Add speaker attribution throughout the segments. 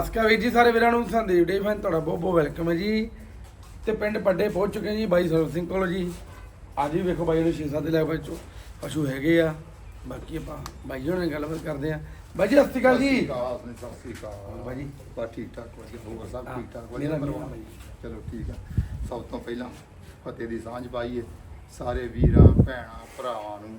Speaker 1: ਨਮਸਕਾਰ ਵੀਰ ਜੀ ਸਾਰੇ ਵੀਰਾਂ ਨੂੰ ਸੰਦੀਪ ਡੇ ਫੈਨ ਤੁਹਾਡਾ ਬਹੁਤ ਬਹੁਤ ਵੈਲਕਮ ਹੈ ਜੀ। ਤੇ ਪਿੰਡ ਪੱਡੇ ਪਹੁੰਚ ਚੁੱਕੇ ਜੀ ਬਾਈ ਸਰਵ ਸਿੰਘ ਕੋਲ ਜੀ। ਅੱਜ ਵੀ ਵੇਖੋ ਬਾਈ ਨੂੰ ਛੇ ਸੱਤ ਲੈ ਪਸ਼ੂ ਪਸ਼ੂ ਹੈਗੇ ਆ। ਬਾਕੀ ਆਪਾਂ ਬਾਈ ਹੋਣਾ ਨਾਲ ਗੱਲਬਾਤ ਕਰਦੇ ਆ ਬਾਈ ਜੀ ਸਤਿ ਸ਼੍ਰੀ ਅਕਾਲ ਜੀ।
Speaker 2: ਸਤਿ ਸ੍ਰੀ ਅਕਾਲ
Speaker 1: ਬਾਜੀ।
Speaker 2: ਬਾ ਠੀਕ ਠਾਕ ਵਧੀਆ ਹੋਰ ਸਭ ਠੀਕ ਠਾਕ ਵਧੀਆ
Speaker 1: ਵੀ
Speaker 2: ਪਰਿਵਾਰ।
Speaker 1: ਬਾਈ।
Speaker 2: ਚਲੋ ਠੀਕ ਆ। ਸਭ ਤੋਂ ਪਹਿਲਾਂ ਫਤਿਹ ਦੀ ਸਾਂਝ ਪਾਈਏ। ਸਾਰੇ ਵੀਰਾਂ ਭੈਣਾਂ ਭਰਾਵਾਂ ਨੂੰ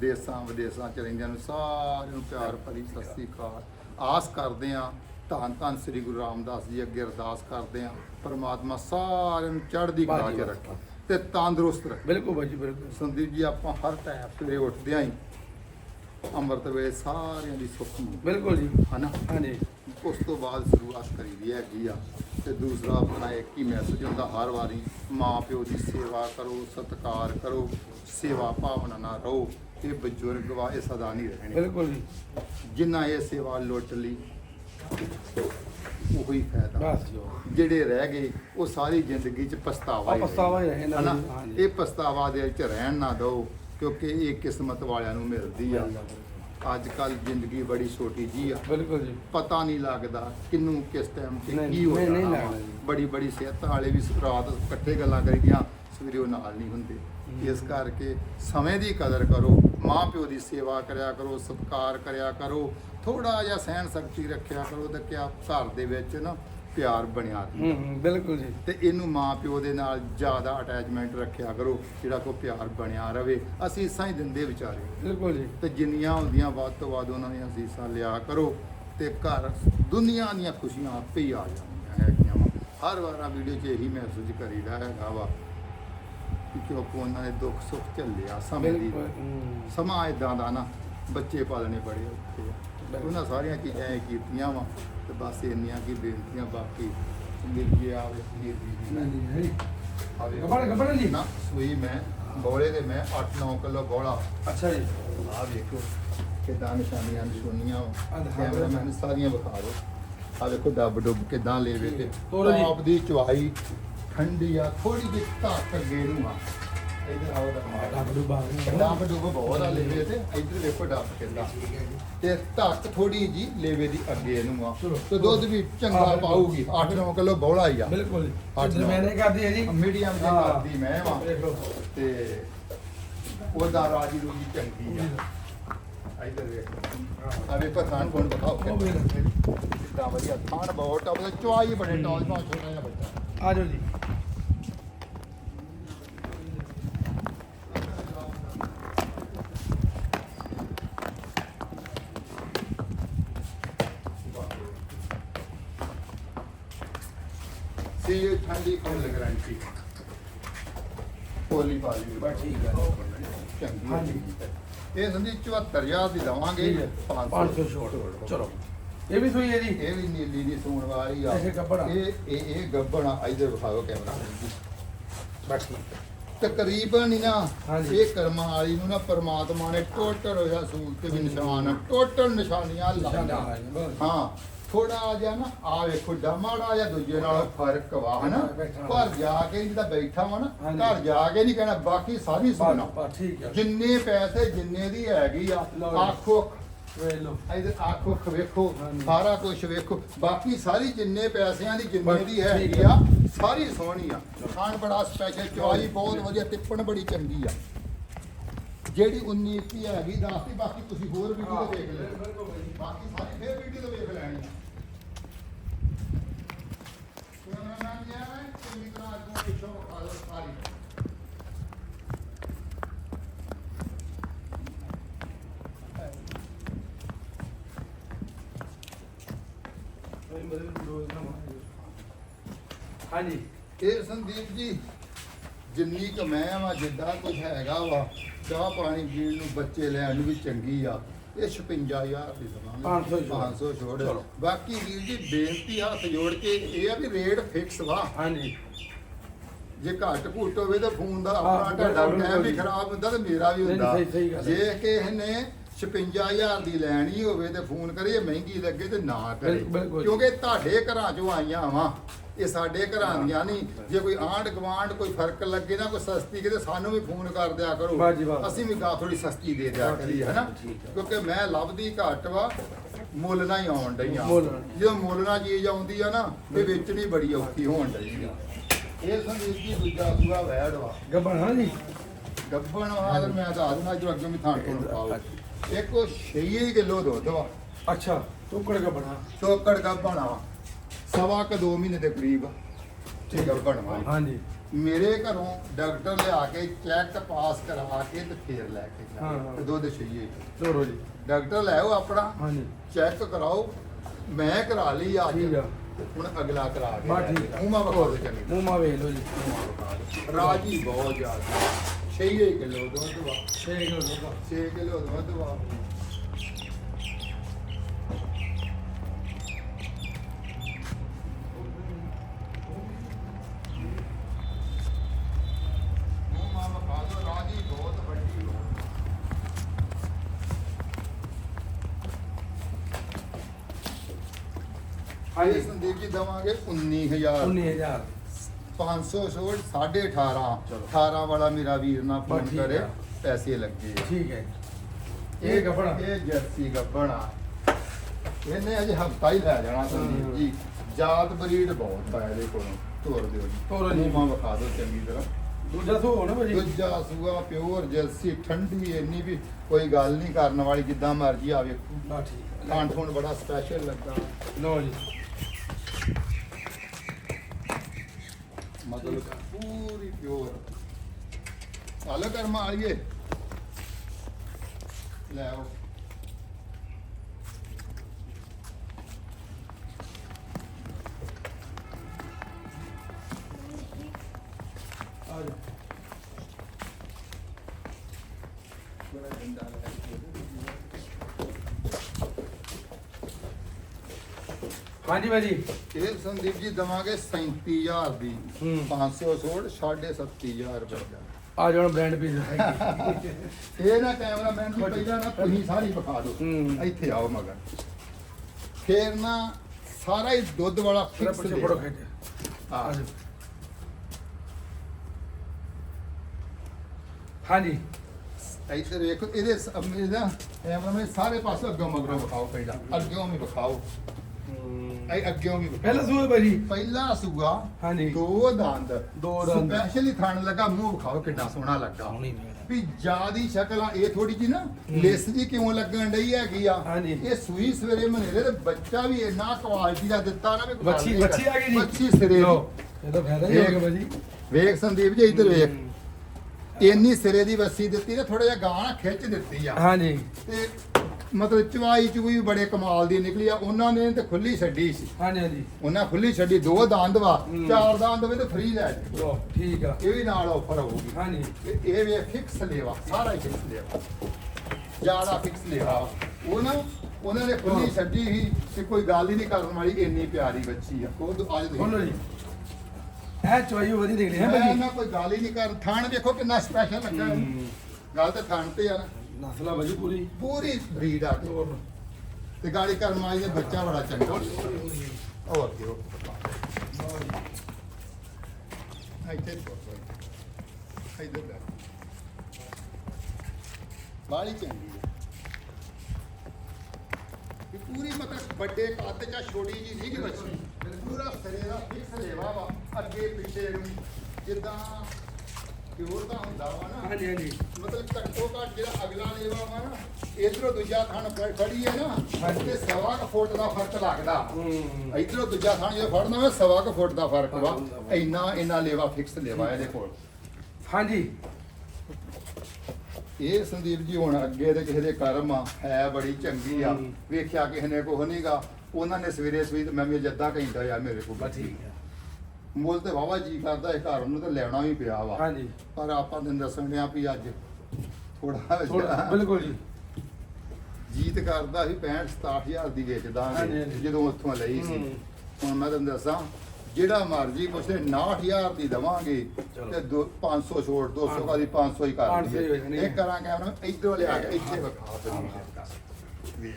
Speaker 2: ਦੇਸਾਂ ਵਿਦੇਸਾਂ ਚ ਰਹਿੰਦਿਆਂ ਨੂੰ ਸਾਰਿਆਂ ਨੂੰ ਪਿਆਰ ਭਰੀ ਸਤਿ ਸ੍ਰੀ ਅਕਾਲ। ਆਸ ਕਰਦੇ ਆ ਧੰਨ ਧੰਨ ਸ੍ਰੀ ਗੁਰੂ ਰਾਮਦਾਸ ਜੀ ਅੱਗੇ ਅਰਦਾਸ ਕਰਦੇ ਆ ਪਰਮਾਤਮਾ ਸਾਰਿਆਂ ਨੂੰ ਚੜ੍ਹਦੀ ਕਲਾ
Speaker 1: ਬਾਜੀ,
Speaker 2: ਚ
Speaker 1: ਬਾਜੀ।
Speaker 2: ਰੱਖੇ ਤੇ ਤੰਦਰੁਸਤ ਰੱਖੇ।
Speaker 1: ਬਿਲਕੁਲ ਬਾਈ ਜੀ ਬਿਲਕੁਲ।
Speaker 2: ਸੰਦੀਪ ਜੀ ਆਪਾਂ ਹਰ ਟਾਈਮ ਸਵੇਰੇ ਉੱਠਦਿਆਂ ਹੀ ਅੰਮ੍ਰਿਤ ਵੇਲੇ ਸਾਰਿਆਂ ਦੀ ਸੁੱਖ ਨੂੰ
Speaker 1: ਬਿਲਕੁਲ ਜੀ।
Speaker 2: ਹਨਾ?
Speaker 1: ਹਾਂਜੀ।
Speaker 2: ਉਸ ਤੋਂ ਬਾਅਦ ਸ਼ੁਰੂਆਤ ਕਰੀਦੀ ਹੈਗੀ ਆ ਤੇ ਦੂਸਰਾ ਆਪਣਾ ਇੱਕ ਹੀ ਮੈਸੇਜ ਹੁੰਦਾ ਹਰ ਵਾਰੀ ਮਾਂ ਪਿਓ ਦੀ ਸੇਵਾ ਕਰੋ ਸਤਿਕਾਰ ਕਰੋ ਸੇਵਾ ਭਾਵਨਾ ਨਾਲ ਰਹੋ ਇਹ ਬਜ਼ੁਰਗ ਵਾ ਇਹ ਸਦਾ ਨਹੀਂ ਰਹਿਣੇ।
Speaker 1: ਬਿਲਕੁਲ ਜੀ।
Speaker 2: ਜਿਨ੍ਹਾਂ ਇਹ ਸੇਵਾ ਲੁੱਟ ਲਈ ਉਹੀ ਫਾਇਦਾ
Speaker 1: ਬਸ ਜੀ ਉਹ।
Speaker 2: ਜਿਹੜੇ ਰਹਿ ਗਏ ਉਹ ਸਾਰੀ ਜ਼ਿੰਦਗੀ 'ਚ ਪਛਤਾਵਾ
Speaker 1: ਆ
Speaker 2: ਹੀ
Speaker 1: ਪਛਤਾਵਾ ਹੀ ਰਹੇ
Speaker 2: ਹਨਾ?
Speaker 1: ਨੂੰ ਹਾਂਜੀ
Speaker 2: ਇਹ ਪਛਤਾਵਾ ਦੇ ਵਿੱਚ ਰਹਿਣ ਨਾ ਦਿਓ ਕਿਉਂਕਿ ਇਹ ਕਿਸਮਤ ਵਾਲਿਆਂ ਨੂੰ ਮਿਲਦੀ ਆ ਅੱਜ ਕੱਲ ਜ਼ਿੰਦਗੀ ਬੜੀ ਛੋਟੀ ਜੀ ਆ
Speaker 1: ਬਿਲਕੁਲ ਜੀ
Speaker 2: ਪਤਾ ਨਹੀਂ ਲੱਗਦਾ ਕਿੰਨੂੰ ਕਿਸ ਟਾਈਮ ਤੇ
Speaker 1: ਨਹੀਂ,
Speaker 2: ਕੀ ਹੋ
Speaker 1: ਨਹੀਂ, ਨਹੀਂ
Speaker 2: ਜਾਣਾ
Speaker 1: ਲੱਗਦਾ
Speaker 2: ਵਾ।
Speaker 1: ਜੀ।
Speaker 2: ਬੜੀ ਬੜੀ ਸਿਹਤਾਂ ਵਾਲੇ ਵੀ ਰਾਤ ਇਕੱਠੇ ਗੱਲਾਂ ਕਰੀਦੀਆਂ ਸਵੇਰੇ ਉਹ ਨਾਲ ਨਹੀਂ ਹੁੰਦੇ ਇਸ ਕਰਕੇ ਸਮੇਂ ਦੀ ਕਦਰ ਕਰੋ ਮਾਂ ਪਿਓ ਦੀ ਸੇਵਾ ਕਰਿਆ ਕਰੋ ਸਤਿਕਾਰ ਕਰਿਆ ਕਰੋ ਥੋੜਾ ਜਿਹਾ ਸਹਿਣ ਸ਼ਕਤੀ ਰੱਖਿਆ ਕਰੋ ਤੇ ਕਿਆ ਘਰ ਦੇ ਵਿੱਚ ਨਾ ਪਿਆਰ ਬਣਿਆ ਰਹੇ
Speaker 1: ਹੂੰ ਬਿਲਕੁਲ ਜੀ।
Speaker 2: ਤੇ ਇਹਨੂੰ ਮਾਂ ਪਿਓ ਦੇ ਨਾਲ ਜ਼ਿਆਦਾ ਅਟੈਚਮੈਂਟ ਰੱਖਿਆ ਕਰੋ ਜਿਹੜਾ ਕੋ ਪਿਆਰ ਬਣਿਆ ਰਵੇ। ਅਸੀਸਾਂ ਹੀ ਦਿੰਦੇ ਵਿਚਾਰੇ।
Speaker 1: ਬਿਲਕੁਲ ਜੀ।
Speaker 2: ਤੇ ਜਿੰਨੀਆਂ ਹੁੰਦੀਆਂ ਵੱਧ ਤੋਂ ਵੱਧ ਉਹਨਾਂ ਦੀਆਂ ਅਸੀਸਾਂ ਲਿਆ ਕਰੋ ਤੇ ਘਰ ਦੁਨੀਆ ਦੀਆਂ ਖੁਸ਼ੀਆਂ ਆਪੇ ਹੀ ਆ ਜਾਂਦੀਆਂ ਹੈਗੀਆਂ ਵਾ। ਹਰ ਵਾਰ ਆ ਵੀਡੀਓ 'ਚ ਇਹੀ ਮਹਿਸੂਸ ਕਰੀਦਾ ਹੈਗਾ ਵਾ ਕਿ ਕਿਉਂਕਿ ਉਹਨਾਂ ਨੇ ਦੁੱਖ ਸੁੱਖ ਝੱਲਿਆ ਸਮੇਂ ਦੀ
Speaker 1: ਬਿਲਕੁਲ ਹੂੰ।
Speaker 2: ਸਮਾਂ ਇਦਾਂ ਦਾ ਨਾ ਬੱਚੇ ਪਾਲਣੇ ਬੜੇ ਔਖੇ ਆ।
Speaker 1: ਬਿਲਕੁਲ।
Speaker 2: ਉਹਨਾਂ ਸਾਰੀਆਂ ਚੀਜ਼ਾਂ ਇਹ ਕੀਤੀਆਂ ਵਾ ਤੇ ਬਸ ਇੰਨੀਆਂ ਕੀ ਬੇਨਤੀਆਂ ਬਾਕੀ ਮੇਰੀ ਆਵੇ
Speaker 1: ਹਾਂਜੀ ਹਾਂਜੀ।
Speaker 2: ਆਵੇ।
Speaker 1: ਗੱਬੜ ਗੱਬੜ ਜੀ।
Speaker 2: ਨਾ ਸੂਈ ਮੈਂ ਬੋਲੇ ਦੇ ਮੈਂ 8-9 ਕਿਲੋ ਬੋਲਾ।
Speaker 1: ਅੱਛਾ ਜੀ।
Speaker 2: ਆ ਵੇਖੋ ਕਿਦਾਂ ਨਿਸ਼ਾਨੀਆਂ ਨਿਸ਼ਾਨੀਆਂ
Speaker 1: ਦਿਓ।
Speaker 2: ਕੈਮਰਾਮੈਨ ਸਾਰੀਆਂ ਵਿਖਾ ਦਿਓ। ਆ ਵੇਖੋ ਡੱਬ ਡੁੱਬ ਕਿਦਾਂ ਲੇਵੇ ਤੇ।
Speaker 1: ਜੀ।
Speaker 2: ਟੌਪ ਦੀ ਚਵਾਈ ਠੰਡੀ ਆ ਥੋੜੀ ਜਿਹੀ ਧੱਕ ਅੱਗੇ ਨੂੰ ਆ। ਇਧਰ ਆਓ ਦਾ
Speaker 1: ਡੱਬ ਡੁੱਬ ਆ।
Speaker 2: ਡੱਬ ਡੁੱਬ ਬਹੁਤ ਆ ਲੇਵੇ ਤੇ। ਇਧਰ ਵੇਖੋ ਡੱਬ ਕਿਦਾਂ ਤੇ ਧੱਕ ਥੋੜੀ ਜੀ ਲੇਵੇ ਦੀ ਅੱਗੇ ਨੂੰ ਆ। ਤੇ ਦੁੱਧ ਵੀ ਚੰਗਾ। ਪਾਊਗੀ। 8-9 ਕਿਲੋ ਬੋਲਾ ਹੀ ਆ।
Speaker 1: ਬਿਲਕੁਲ। ਦਰਮਿਆਨੇ ਕਰਦੀ ਹੈ ਜੀ।
Speaker 2: ਮੀਡੀਅਮ
Speaker 1: ਹਾਂ।
Speaker 2: ਕਰਦੀ ਮੈਂ ਵਾ।
Speaker 1: ਦੇਖ
Speaker 2: ਤੇ ਉਹਦਾ ਰਾਜੀ ਰੂਜੀ ਚੰਗੀ ਆ। ਇਧਰ ਵੇਖੋ ਆ ਵੇਖੋ ਖਾਨ ਕੋਣ
Speaker 1: ਰੱਖੇ।
Speaker 2: ਕਿੱਦਾਂ ਵਧੀਆ। ਖਾਨ ਬਹੁਤ ਟੌਪ ਦਾ ਚੁਆਈ ਬੜੇ ਟੌਪ ਦਾ ਛੋਟਾ ਜਿਹਾ ਬੱਚਾ
Speaker 1: ਆ ਜਾਓ ਜੀ।
Speaker 2: ਸੀ ਇਹ ਠੰਡੀ ਫੁੱਲ ਗਾਰੰਟੀ ਪੋਲੀ ਪਾਲੀ
Speaker 1: ਬਸ ਠੀਕ ਹੈ।
Speaker 2: ਚੰਗੀ
Speaker 1: ਹਾਂਜੀ।
Speaker 2: ਇਹ ਸੰਦੀ 74000 ਦੀ ਦਵਾਂਗੇ।
Speaker 1: ਠੀਕ ਹੈ। 500 ਛੋਟ। ਚਲੋ। ਇਹ ਵੀ ਸੂਈ ਜੀ?
Speaker 2: ਇਹ ਵੀ ਨੀਲੀ ਦੀ ਸੂਣ ਵਾਲੀ ਆ।
Speaker 1: ਇਹ ਗੱਭਣ ਆ।
Speaker 2: ਇਹ ਇਹ ਇਹ ਗੱਬਣ ਆ ਇਧਰ ਵਿਖਾਓ ਕੈਮਰਾ।
Speaker 1: ਬਸ
Speaker 2: ਤਕਰੀਬਨ ਹੀ ਨਾ
Speaker 1: ਹਾਂਜੀ।
Speaker 2: ਇਹ ਕਰਮਾਂ ਵਾਲੀ ਨੂੰ ਨਾ ਪਰਮਾਤਮਾ ਨੇ ਟੋਟਲ ਹੋਇਆ ਸੂਲ ਤੇ ਵੀ ਨਿਸ਼ਾਨ ਟੋਟਲ ਨਿਸ਼ਾਨੀਆਂ ਲਾਈਆਂ। ਹਾਂ ਥੋੜਾ ਜਿਹਾ ਨਾ ਆ ਵੇਖੋ ਡਮਾੜਾ ਜਿਹਾ ਦੂਜੇ ਨਾਲ ਫ਼ਰਕ ਵਾ ਹਨਾ
Speaker 1: ਬੈਠਾ
Speaker 2: ਪਰ ਜਾ ਕੇ ਜਿਹਦਾ ਬੈਠਾ ਵਾ ਨਾ
Speaker 1: ਹਾਂਜੀ।
Speaker 2: ਘਰ ਜਾ ਕੇ ਨਹੀਂ ਕਹਿਣਾ ਬਾਕੀ ਸਾਰੀ ਸੁਣਾ।
Speaker 1: ਠੀਕ ਹੈ
Speaker 2: ਜਿੰਨੇ ਪੈਸੇ ਜਿੰਨੇ ਦੀ ਹੈਗੀ ਆ
Speaker 1: ਲਓ ਜੀ।
Speaker 2: ਆਖੋ
Speaker 1: ਵੇਖ ਲਓ।
Speaker 2: ਇਧਰ ਆਖੋ ਵੇਖੋ
Speaker 1: ਹਾਂਜੀ।
Speaker 2: ਸਾਰਾ ਕੁਝ ਵੇਖੋ। ਬਾਕੀ ਸਾਰੀ ਜਿੰਨੇ ਪੈਸਿਆਂ ਦੀ ਜਿੰਨੇ ਦੀ ਹੈਗੀ
Speaker 1: ਆ।
Speaker 2: ਸਾਰੀ ਸੋਹਣੀ ਆ। ਖਾਣ ਬੜਾ ਸਪੈਸ਼ਲ ਚਵਾਈ ਬਹੁਤ ਵਧੀਆ ਟਿੱਪਣ ਬੜੀ ਚੰਗੀ ਆ। ਜਿਹੜੀ 19 ਇੱਕੀ ਹੈਗੀ ਦੱਸਦੀ ਬਾਕੀ ਤੁਸੀਂ ਹੋਰ ਵੀਡੀਓ ਵੇਖ ਲੈਣਾ ਬਾਕੀ ਸਾਰੀ ਫੇਰ ਵੀਡੀਓ ਤੇ ਵੇਖ ਲੈਣੀ ਆ ਕੈਮਰਾਮੈਨ ਜੀ ਆ ਚੰਗੀ ਤਰ੍ਹਾਂ ਅੱਗੋਂ ਪਿੱਛੋਂ ਵਿਖਾ ਲਓ ਸਾਰੀ
Speaker 1: ਹਾਂਜੀ
Speaker 2: ਇਹ ਸੰਦੀਪ ਜੀ ਜਿੰਨੀ ਕੁ ਮੈਂ ਵਾ ਜਿੱਦਾਂ ਕੁਝ ਹੈਗਾ ਵਾ ਚਾਹ ਪਾਣੀ ਪੀਣ ਨੂੰ ਬੱਚੇ ਲੈਣ ਵੀ ਚੰਗੀ ਆ ਇਹ 56000 ਦੀ ਦਵਾਂਗੇ
Speaker 1: 500 ਛੋੜ।
Speaker 2: 500 ਛੋੜ। ਬਾਕੀ ਵੀਰ ਜੀ ਬੇਨਤੀ ਹੱਥ ਜੋੜ ਕੇ ਇਹ ਆ ਵੀ ਰੇਟ ਫਿਕਸ ਵਾ
Speaker 1: ਹਾਂਜੀ
Speaker 2: ਜੇ ਘੱਟ ਘੁੱਟ ਹੋਵੇ ਤਾਂ ਫੋਨ ਦਾ ਆਪਣਾ
Speaker 1: ਬਿਲਕੁਲ,
Speaker 2: ਟਾਈਮ ਵੀ। ਖਰਾਬ ਹੁੰਦਾ ਤੇ ਮੇਰਾ ਵੀ ਹੁੰਦਾ। ਜੇ ਕਿਸੇ ਨੇ 56000 ਦੀ ਲੈਣੀ ਹੋਵੇ ਤੇ ਫੋਨ ਕਰੀਏ ਮਹਿੰਗੀ ਲੱਗੇ ਤੇ ਨਾ ਕਰੇ।
Speaker 1: ਬਿਲਕੁਲ, ਬਿਲਕੁਲ।
Speaker 2: ਕਿਉਂਕਿ ਤੁਹਾਡੇ ਘਰਾਂ ਚੋਂ ਆਈਆਂ ਵਾ। ਇਹ ਸਾਡੇ ਘਰਾਂ ਦੀਆਂ ਨਹੀਂ। ਜੇ ਕੋਈ ਆਂਢ ਗਵਾਂਢ ਕੋਈ ਫ਼ਰਕ ਲੱਗੇ ਨਾ ਕੋਈ ਸਸਤੀ ਕਿਤੇ ਸਾਨੂੰ ਵੀ ਫੋਨ ਕਰ ਦਿਆ ਕਰੋ।
Speaker 1: ਵਾਹ ਜੀ ਵਾਹ।
Speaker 2: ਅਸੀਂ ਵੀ ਗਾ ਥੋੜੀ ਸਸਤੀ ਦੇ ਦਿਆ
Speaker 1: ਵਾਹ,
Speaker 2: ਕਰੀ
Speaker 1: ਠੀਕ ਹੈ,
Speaker 2: ਹੈਨਾ?
Speaker 1: ਠੀਕ।
Speaker 2: ਕਿਉਂਕਿ ਮੈਂ ਲੱਭਦੀ ਘੱਟ ਵਾ ਮੁੱਲ ਨਾ ਹੀ ਆਉਣ ਡਈ ਆ।
Speaker 1: ਮੁੱਲ ਨਾਲ।
Speaker 2: ਜਦੋਂ ਮੁੱਲ ਨਾਲ ਚੀਜ਼ ਆਉਂਦੀ ਆ ਨਾ ਤੇ ਵੇਚਣੀ ਬੜੀ ਔਖੀ ਹੋਣ ਡਈ ਆ। ਇਹ ਸੰਦੀਪ ਜੀ ਦੂਜਾ ਸੂਆ ਵੈੜ ਵਾ।
Speaker 1: ਗੱਬਣ ਹਾਂ ਜੀ
Speaker 2: ਗੱਬਣ ਹਾਲ ਮੈਂ ਦੱਸ ਦਿੰਦਾ ਜੋ ਅੱਗੇ ਵੀ ਥਾਂ ਤੋਂ ਪਾਓ। ਇੱਕ ਉਹ 6 ਕਿਲੋ ਦੁੱਧ ਵਾ।
Speaker 1: ਅੱਛਾ ਟੁਕੜ ਗੱਬਣ ਹਾਂ
Speaker 2: ਚੋਕੜ ਗੱਬਣ ਆ ਸਵਾ ਕ 2 ਮਹੀਨੇ ਦੇ ਕਰੀਬ ਠੀਕ ਗੱਬਣ ਵਾ
Speaker 1: ਹਾਂ ਜੀ
Speaker 2: ਮੇਰੇ ਘਰੋਂ ਡਾਕਟਰ ਲਿਆ ਕੇ ਚੈੱਕ ਪਾਸ ਕਰਾ ਕੇ ਤੇ ਫੇਰ ਲੈ ਕੇ ਜਾ।
Speaker 1: ਹਾਂ।
Speaker 2: ਤੇ ਦੁੱਧ ਛਈਏ
Speaker 1: ਤੋਰੋ ਜੀ।
Speaker 2: ਡਾਕਟਰ ਲੈਓ ਆਪਣਾ।
Speaker 1: ਹਾਂ ਜੀ
Speaker 2: ਚੈੱਕ ਕਰਾਓ। ਮੈਂ ਕਰਾ ਲਈ ਅੱਜ।
Speaker 1: ਠੀਕ ਆ।
Speaker 2: ਹੁਣ ਅਗਲਾ ਕਰਾ ਕੇ
Speaker 1: ਬਸ
Speaker 2: ਲੈ
Speaker 1: ਠੀਕ ਆ।
Speaker 2: ਕੇ ਮੂੰਹ ਵਿਖਾ ਦੇ ਚੰਗੀ
Speaker 1: ਮੂੰਹ ਮਾ ਵੇਖ ਲਓ ਜੀ।
Speaker 2: ਰਾਜੀ ਬਹੁਤ ਜ਼ਿਆਦਾ। 6 ਕਿਲੋ ਦੁੱਧ ਵਾ।
Speaker 1: 6 ਕਿਲੋ ਦੁੱਧ
Speaker 2: 6 ਕਿਲੋ ਦੁੱਧ ਵਾ। ਮੂੰਹ ਮਾ ਵਿਖਾ ਦਿਓ, ਰਾਜੀ ਬਹੁਤ ਵੱਡੀ ਹੋ ਹਾਂਜੀ ਸੰਦੀਪ ਜੀ ਦਵਾਂਗੇ 19000
Speaker 1: 19000
Speaker 2: 500 ਛੋੜ 18.5
Speaker 1: ਚਲੋ।
Speaker 2: 18 ਵਾਲਾ ਮੇਰਾ ਵੀਰ ਨਾ
Speaker 1: ਬਸ
Speaker 2: ਫੋਨ
Speaker 1: ਠੀਕ
Speaker 2: ਕਰੇ
Speaker 1: ਆ।
Speaker 2: ਪੈਸੇ ਲੱਗੇ ਆ।
Speaker 1: ਠੀਕ ਹੈ। ਇਹ ਗੱਬਣ।
Speaker 2: ਇਹ ਜਰਸੀ ਗੱਬਣਾ। ਇਹਨੇ ਅਜੇ ਹਫਤਾ ਹੀ ਲੈ ਜਾਣਾ ਸੰਦੀਪ
Speaker 1: ਹਮ।
Speaker 2: ਜੀ। ਜਾਤ ਬਰੀਡ ਬਹੁਤ ਆ ਇਹਦੇ ਕੋਲੋਂ। ਤੋਰ ਦਿਓ ਜੀ।
Speaker 1: ਤੋਰੋ ਜੀ।
Speaker 2: ਮੂੰਹਾਂ ਵਿਖਾ ਦਿਓ ਚੰਗੀ ਤਰ੍ਹਾਂ।
Speaker 1: ਦੂਜਾ ਸੂ ਹੋਣਾ ਭਾਜੀ।
Speaker 2: ਦੂਜਾ ਸੂਆ ਪਿਓਰ ਜਰਸੀ ਠੰਡੀ ਇੰਨੀ ਵੀ ਕੋਈ ਗੱਲ ਨਹੀਂ ਕਰਨ ਵਾਲੀ ਜਿੱਦਾਂ ਮਰਜ਼ੀ ਆਵੇ।
Speaker 1: ਬਾ ਠੀਕ
Speaker 2: ਖਾਣ ਖੂਣ ਬੜਾ ਸਪੈਸ਼ਲ ਲੱਗਾ।
Speaker 1: ਲੋ ਜੀ।
Speaker 2: ਮਤਲਬ ਪੂਰੀ ਪਿਓਰ ਹਾਲੋ ਕਰਮਾ ਆਈਏ ਲੈ ਆਓ।
Speaker 1: ਆ ਜਾ।
Speaker 2: ਬੜਾ ਡੰਡਾ ਲੈ
Speaker 1: ਹਾਂਜੀ ਭਾਜੀ।
Speaker 2: ਇਹ ਸੰਦੀਪ ਜੀ ਦਵਾਂਗੇ 37000 ਦੀ।
Speaker 1: ਹੂੰ।
Speaker 2: 500 ਛੋੜ 37500 ਰੁਪਏ
Speaker 1: ਆ ਜਾਣ ਬ੍ਰਾਂਡ ਪੀਸ
Speaker 2: ਇਹ ਨਾ ਕੈਮਰਾਮੈਨ ਜੀ ਪਹਿਲਾਂ ਨਾ ਤੁਸੀਂ ਸਾਰੀ ਵਿਖਾ ਦਿਓ। ਇੱਥੇ ਆਓ ਮਗਰ। ਫੇਰ ਨਾ ਸਾਰਾ ਹੀ ਦੁੱਧ ਵਾਲਾ ਫਿਕਸ
Speaker 1: ਪਿੱਛੇ ਫੋਟੋ ਖਿੱਚ
Speaker 2: ਆ
Speaker 1: ਹਾਂਜੀ।
Speaker 2: ਇੱਧਰ ਵੇਖੋ ਇਹਦੇ ਇਹਦਾ ਕੈਮਰਾਮੈਨ ਸਾਰੇ ਪਾਸੇ ਅੱਗੋਂ ਮਗਰੋਂ ਵਿਖਾਓ ਪਹਿਲਾਂ। ਅੱਗੋਂ ਵੀ ਵਿਖਾਓ। ਇਹ ਅੱਗੋਂ ਵੀ
Speaker 1: ਪਹਿਲਾ ਸੂਆ ਭਾਜੀ।
Speaker 2: ਪਹਿਲਾ ਸੂਆ
Speaker 1: ਹਾਂਜੀ।
Speaker 2: ਦੋ ਦੰਦ।
Speaker 1: ਦੋ ਦੰਦ।
Speaker 2: ਸਪੈਸ਼ਲੀ ਥਣ ਲੱਗਾ ਮੂੰਹ ਵਿਖਾਓ ਕਿੰਨਾ ਸੋਹਣਾ ਲੱਗਾ। ਵੀ ਜਿਆਦੀ ਸ਼ਕਲ ਆ ਇਹ ਥੋੜੀ ਜੀ ਨਾ। ਲਿਸ ਜੀ ਕਿਉਂ ਲੱਗਣ ਡਈ ਹੈਗੀ ਆ?
Speaker 1: ਹਾਂਜੀ।
Speaker 2: ਇਹ ਸੂਈ ਸਵੇਰੇ ਮਨੇਰੇ ਤੇ ਬੱਚਾ ਵੀ ਇੰਨਾ ਕੁਆਲਿਟੀ ਦਾ ਦਿੱਤਾ ਨਾ ਵੀ
Speaker 1: ਬੱਚੀ ਬੱਚੀ ਆ ਗਈ ਜੀ।
Speaker 2: ਬੱਚੀ ਸਿਰੇ ਦੀ।
Speaker 1: ਇਹ ਤਾਂ ਫਾਇਦਾ ਹੀ ਹੋ ਗਿਆ ਭਾਜੀ।
Speaker 2: ਵੇਖ ਸੰਦੀਪ ਜੀ ਇੱਧਰ ਵੇਖ। ਇੰਨੀ ਸਿਰੇ ਦੀ ਵੱਸੀ ਦਿੱਤੀ ਤੇ ਥੋੜਾ ਜਿਹਾ ਗਾਂ ਨਾ ਖਿੱਚ ਦਿੱਤੀ ਆ।
Speaker 1: ਹਾਂਜੀ।
Speaker 2: ਤੇ ਮਤਲਬ ਚਵਾਈ ਚੂਈ ਵੀ ਬੜੇ ਕਮਾਲ ਦੀ ਨਿਕਲੀ ਆ ਉਹਨਾਂ ਨੇ ਤੇ ਖੁੱਲੀ ਛੱਡੀ ਸੀ।
Speaker 1: ਹਾਂਜੀ ਹਾਂਜੀ।
Speaker 2: ਉਹਨਾਂ ਖੁੱਲੀ ਛੱਡੀ ਦੋ ਦੰਦ ਵਾ
Speaker 1: ਹੂੰ।
Speaker 2: ਚਾਰ ਦੰਦ ਹੋਵੇ ਤੇ ਫ੍ਰੀ ਲੈ
Speaker 1: ਲੋ ਠੀਕ ਆ।
Speaker 2: ਇਹ ਵੀ ਨਾਲ ਆਫਰ ਹੋਊਗੀ।
Speaker 1: ਹਾਂਜੀ।
Speaker 2: ਇਹ ਇਹ ਵੀ ਫਿਕਸ ਲੇਵਾ ਸਾਰਾ ਹੀ ਫਿਕਸ ਲੇਵਾ ਜ਼ਿਆਦਾ ਫਿਕਸ ਲੇਵਾ ਉਹ ਨਾ ਉਹਨਾਂ ਨੇ ਖੁੱਲੀ ਛੱਡੀ ਸੀ ਤੇ ਕੋਈ ਗੱਲ ਹੀ ਨਹੀਂ ਕਰਨ ਵਾਲੀ ਇੰਨੀ ਪਿਆਰੀ ਬੱਚੀ ਆ। ਉਹ ਅੱਜ ਦੇਖੋ।
Speaker 1: ਬੋਲੋ ਜੀ। ਇਹ ਚੋਈ ਵਧੀ ਦੇਖ
Speaker 2: ਮੈਂ
Speaker 1: ਭਾਜੀ
Speaker 2: ਕੋਈ ਗੱਲ ਹੀ ਨਹੀਂ ਕਰ ਥਾਣ ਵੇਖੋ ਕਿੰਨਾ ਸਪੈਸ਼ਲ ਲੱਗਾ। ਗੱਲ ਤਾਂ ਥਾਣ ਤੇ ਆ ਨਾ।
Speaker 1: ਨਸਲਾ ਭਾਜੀ ਪੂਰੀ।
Speaker 2: ਪੂਰੀ ਬਰੀਡ ਆ
Speaker 1: ਹੋਰ।
Speaker 2: ਤੇ ਗਾੜੀ ਵਾਲੀ ਨੇ ਬੱਚਾ ਬੜਾ ਚੰਗਾ। ਉਹ ਅੱਗੇ ਉਹ ਇੱਥੇ ਛੋਟੋ ਇੱਧਰ ਲੈ ਬਾਲੀ ਚੰਗੀ ਹੈ ਇਹ ਪੂਰੀ ਮਤਲਬ ਵੱਡੇ ਕੱਦ ਜਾਂ ਛੋਟੀ ਜੀ ਨਹੀਂ ਕਿ ਬੱਚੀ। ਪੂਰਾ ਸਰੇ ਦਾ ਫਿਕਸ ਲੇਵਾ ਵਾ ਅੱਗੇ ਪਿੱਛੇ ਨੂੰ। ਜਿੱਦਾਂ ਪਿਓਰ ਦਾ ਹੁੰਦਾ ਵਾ ਨਾ।
Speaker 1: ਹਾਂਜੀ ਹਾਂਜੀ।
Speaker 2: ਮਤਲਬ ਘੱਟੋ ਘੱਟ ਜਿਹੜਾ ਅਗਲਾ ਲੇਵਾ ਵਾ ਨਾ ਇਧਰੋਂ ਦੂਜਾ ਥਣ ਫੜ ਫੜੀ ਹੈ ਨਾ
Speaker 1: ਹਾਂਜੀ।
Speaker 2: ਤੇ ਸਵਾ ਕੁ ਫੁੱਟ ਦਾ ਫ਼ਰਕ ਲੱਗਦਾ।
Speaker 1: ਹੂੰ।
Speaker 2: ਇਧਰੋਂ ਦੂਜਾ ਥਣ ਜੇ ਫੜਨਾ ਵਾ ਸਵਾ ਕੁ ਫੁੱਟ ਦਾ ਫ਼ਰਕ ਵਾ।
Speaker 1: ਹੁੰਦਾ ਵਾ।
Speaker 2: ਇੰਨਾ ਇੰਨਾ ਲੇਵਾ ਫਿਕਸ ਲੇਵਾ ਇਹਦੇ ਕੋਲ।
Speaker 1: ਹਾਂਜੀ।
Speaker 2: ਇਹ ਸੰਦੀਪ ਜੀ ਹੁਣ ਅੱਗੇ ਦੇ ਕਿਸੇ ਦੇ ਕਰਮ ਆ ਹੈ ਬੜੀ ਚੰਗੀ ਆ।
Speaker 1: ਹੂੰ।
Speaker 2: ਵੇਖਿਆ ਕਿਸੇ ਨੇ ਕੁਛ ਨਹੀਂਗਾ ਉਹਨਾਂ ਨੇ ਸਵੇਰੇ ਸਵੇਰੇ ਮੈਂ ਵੀ ਜੱਦਾ ਘੰਟਾ ਯਾਰ ਮੇਰੇ ਕੋਲ
Speaker 1: ਠੀਕ ਆ।
Speaker 2: ਮੁੱਲ ਤੇ ਵਾਵਾ ਜੀ ਕਰਦਾ ਇਹ ਘਰ ਨੂੰ ਤੇ ਲੈਣਾ ਵੀ ਪਿਆ ਵਾ
Speaker 1: ਹਾਂਜੀ
Speaker 2: ਪਰ ਆਪਾਂ ਤੈਨੂੰ ਦੱਸਣ ਡਿਆ ਵੀ ਅੱਜ ਥੋੜਾ
Speaker 1: ਥੋੜਾ ਬਿਲਕੁਲ ਜੀ
Speaker 2: ਜੀਤ ਕਰਦਾ ਸੀ 65 67000 ਦੀ ਵੇਚਦਾ। ਜਦੋਂ ਉੱਥੋਂ ਲਈ ਸੀ। ਹੁਣ ਮੈਂ ਤੁਹਾਨੂੰ ਦੱਸਾਂ ਜਿਹੜਾ ਮਰਜ਼ੀ ਪੁੱਛੇ 69000 ਦੀ ਦਵਾਂਗੇ। ਤੇ ਦੋ- 500 ਛੋੜ 200
Speaker 1: ਹਾਂ।
Speaker 2: ਕਾ ਦੀ 500 ਹੀ ਕਰ
Speaker 1: 500 ਹੀ ਹੋ ਜਾਣੀ
Speaker 2: ਦਈਏ। ਇਹ ਕਰਾਂਗੇ ਆਪਾਂ ਇੱਧਰੋਂ ਲਿਆ ਕੇ ਇੱਥੇ ਵਿਖਾ ਦਿੰਦੇ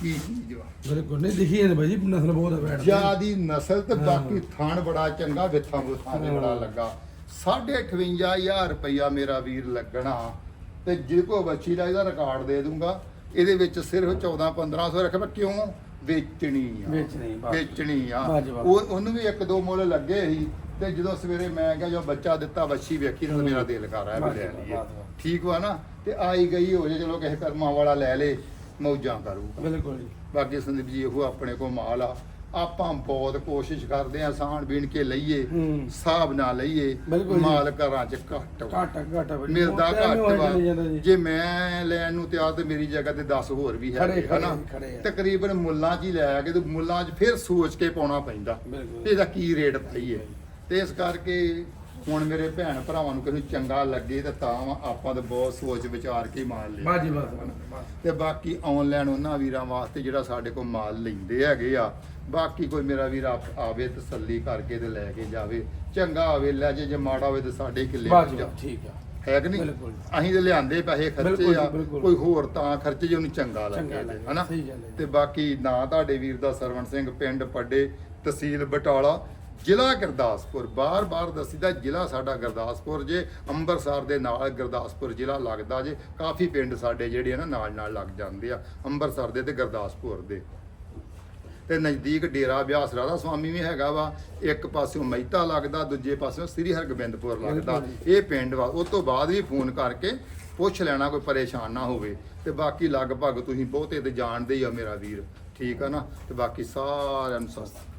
Speaker 2: ਕੀ ਚੀਜ਼ ਵਾ?
Speaker 1: ਬਿਲਕੁਲ ਨਹੀਂ ਦਿਖੀ ਜਾਂਦੇ ਭਾਜੀ ਨਸਲ ਬਹੁਤ ਹੈ ਬੈਠ
Speaker 2: ਜਿਆਦੀ ਨਸਲ ਤੇ। ਬਾਕੀ ਥਾਣ ਬੜਾ ਚੰਗਾ ਵਿਥਾਂ ਬੁਥਾਂ ਦੇ। ਬੜਾ ਲੱਗਾ। 58500 ਰੁਪਇਆ ਮੇਰਾ ਵੀਰ ਲੱਗਣਾ। ਤੇ ਜੇ ਕੋ ਬੱਚੀ ਦਾ ਇਹਦਾ ਰਿਕਾਰਡ ਦੇ ਦੂੰਗਾ। ਇਹਦੇ ਵਿੱਚ ਸਿਰਫ 14 1500 ਰੱਖਿਆ ਮੈਂ ਕਿਉਂ? ਵੇਚਣੀ ਆ।
Speaker 1: ਵੇਚਣੀ, ਬਸ।
Speaker 2: ਵੇਚਣੀ ਆ।
Speaker 1: ਬਸ ਜੀ, ਬਸ।
Speaker 2: ਉਹ ਉਹਨੂੰ ਵੀ ਇੱਕ ਦੋ ਮੁੱਲ ਲੱਗੇ ਸੀ। ਤੇ ਜਦੋਂ ਸਵੇਰੇ ਮੈਂ ਕਿਹਾ ਜੋ ਬੱਚਾ ਦਿੱਤਾ ਵੱਛੀ ਵੇਖੀ ਤਾਂ ਮੇਰਾ ਦਿਲ ਕਰ ਰਿਹਾ ਵੀ ਲੈ ਲਈਏ। ਠੀਕ ਵਾ ਨਾ? ਤੇ ਆਈ ਗਈ ਹੋ ਜੇ ਚਲੋ ਕਿਸੇ ਕਰਮਾਂ ਵਾਲਾ ਲੈ ਲੇ। ਮੌਜਾਂ ਕਰੂਗਾ
Speaker 1: ਬਿਲਕੁਲ ਜੀ
Speaker 2: ਬਾਕੀ ਸੰਦੀਪ ਜੀ ਇਹੋ ਆਪਣੇ ਕੋ ਮਾਲ ਆ ਆਪਾਂ ਬਹੁਤ ਕੋਸ਼ਿਸ਼ ਕਰਦੇ ਆ ਸਾਣ ਬੀਣ ਕੇ ਲਈਏ
Speaker 1: ਹੂੰ।
Speaker 2: ਹਿਸਾਬ ਨਾਲ ਲਈਏ
Speaker 1: ਬਿਲਕੁਲ ਜੀ।
Speaker 2: ਮਾਲ ਘਰਾਂ ਚ ਘੱਟ ਵਾ।
Speaker 1: ਘਾਟਾ
Speaker 2: ਮਿਲਦਾ
Speaker 1: ਬਹੁਤ time
Speaker 2: ਘੱਟ
Speaker 1: ਹੋਇਆ
Speaker 2: ਵਾ
Speaker 1: ਚਲੀ ਜਾਂਦਾ ਜੀ।
Speaker 2: ਜੇ ਮੈਂ ਲੈਣ ਨੂੰ ਤਿਆਰ ਤੇ ਮੇਰੀ ਜਗ੍ਹਾ ਤੇ 10 ਹੋਰ ਵੀ
Speaker 1: ਖੜੇ-
Speaker 2: ਹੈਗੇ ਹਨਾ
Speaker 1: ਖੜੇ- ਖੜੇ ਆ।
Speaker 2: ਤਕਰੀਬਨ ਮੁੱਲਾਂ 'ਚ ਹੀ ਲੈ ਕੇ ਤੇ ਮੁੱਲਾਂ 'ਚ ਫਿਰ ਸੋਚ ਕੇ ਪਾਉਣਾ ਪੈਂਦਾ
Speaker 1: ਬਿਲਕੁਲ।
Speaker 2: ਇਹਦਾ ਕੀ ਰੇਟ ਪਾਈਏ ਤੇ ਇਸ ਕਰਕੇ ਹੁਣ ਮੇਰੇ ਭੈਣ ਭਰਾਵਾਂ ਨੂੰ ਕਿਸੇ ਨੂੰ ਚੰਗਾ ਲੱਗੇ ਤਾਂ ਤਾਂ ਵਾ, ਆਪਾਂ ਤਾਂ ਬਹੁਤ ਸੋਚ ਵਿਚਾਰ ਕੇ ਹੀ ਮਾਲ ਲਿਆ।
Speaker 1: ਬਾਜੀ ਬਸ
Speaker 2: ਤੇ ਬਾਕੀ ਆਨਲਾਈਨ ਉਹਨਾਂ ਵੀਰਾਂ ਵਾਸਤੇ ਜਿਹੜਾ ਸਾਡੇ ਕੋਲ ਮਾਲ ਲੈਂਦੇ ਹੈਗੇ ਆ ਬਾਕੀ ਕੋਈ ਮੇਰਾ ਵੀਰ ਆਪ- ਆਵੇ ਤਸੱਲੀ ਕਰਕੇ ਤੇ ਲੈ ਕੇ ਜਾਵੇ ਚੰਗਾ ਹੋਵੇ ਲੈ ਜੇ ਜੇ ਮਾੜਾ ਹੋਵੇ ਤੇ ਸਾਡੇ ਕਿੱਲੇ
Speaker 1: ਬਾਜੀ
Speaker 2: ਜਾ
Speaker 1: ਠੀਕ ਆ।
Speaker 2: ਹੈ ਕਿ ਨਹੀਂ?
Speaker 1: ਬਿਲਕੁਲ।
Speaker 2: ਅਸੀਂ ਤੇ ਲਿਆਂਦੇ ਪੈਸੇ ਖਰਚੇ
Speaker 1: ਬਿਲਕੁਲ ਜੀ,
Speaker 2: ਆ
Speaker 1: ਬਿਲਕੁਲ।
Speaker 2: ਕੋਈ ਹੋਰ ਤਾਂ ਖਰਚੇ ਜੇ ਉਹਨੂੰ ਚੰਗਾ
Speaker 1: ਚੰਗਾ
Speaker 2: ਲੱਗੇ
Speaker 1: ਲੱਗੇ,
Speaker 2: ਹਨਾ?
Speaker 1: ਸਹੀ ਗੱਲ ਹੈ।
Speaker 2: ਤੇ ਬਾਕੀ ਨਾਂ ਤੁਹਾਡੇ ਵੀਰ ਦਾ ਸਰਵਣ ਸਿੰਘ ਪਿੰਡ ਪੱਡੇ ਤਹਿਸੀਲ ਬਟਾਲਾ ਜ਼ਿਲ੍ਹਾ ਗੁਰਦਾਸਪੁਰ ਬਾਰ-ਬਾਰ ਦੱਸੀਦਾ ਜ਼ਿਲ੍ਹਾ ਸਾਡਾ ਗੁਰਦਾਸਪੁਰ ਜੇ ਅੰਮ੍ਰਿਤਸਰ ਦੇ ਨਾਲ ਗੁਰਦਾਸਪੁਰ ਜ਼ਿਲ੍ਹਾ ਲੱਗਦਾ ਜੇ ਕਾਫੀ ਪਿੰਡ ਸਾਡੇ ਜਿਹੜੇ ਆ ਨਾ ਨਾਲ-ਨਾਲ ਲੱਗ ਜਾਂਦੇ ਆ ਅੰਮ੍ਰਿਤਸਰ ਦੇ ਤੇ ਗੁਰਦਾਸਪੁਰ ਦੇ। ਤੇ ਨਜ਼ਦੀਕ ਡੇਰਾ ਬਿਆਸ ਰਾਧਾ ਸੁਆਮੀ ਵੀ ਹੈਗਾ ਵਾ ਇੱਕ ਪਾਸਿਓਂ ਮਹਿਤਾ ਲੱਗਦਾ ਦੂਜੇ ਪਾਸਿਓਂ ਸ੍ਰੀ ਹਰਗੋਬਿੰਦਪੁਰ ਲੱਗਦਾ। ਇਹ ਪਿੰਡ ਵਾ ਉਸ ਤੋਂ ਬਾਅਦ ਵੀ ਫੋਨ ਕਰਕੇ ਪੁੱਛ ਲੈਣਾ ਕੋਈ ਪਰੇਸ਼ਾਨ ਨਾ ਹੋਵੇ। ਤੇ ਬਾਕੀ ਲਗਭਗ ਤੁਸੀਂ ਬਹੁਤੇ ਤੇ ਜਾਣਦੇ ਹੀ ਆ ਮੇਰਾ ਵੀਰ ਠੀਕ ਆ ਨਾ? ਤੇ ਬਾਕੀ ਸਾਰਿਆਂ ਨੂੰ ਸਤਿ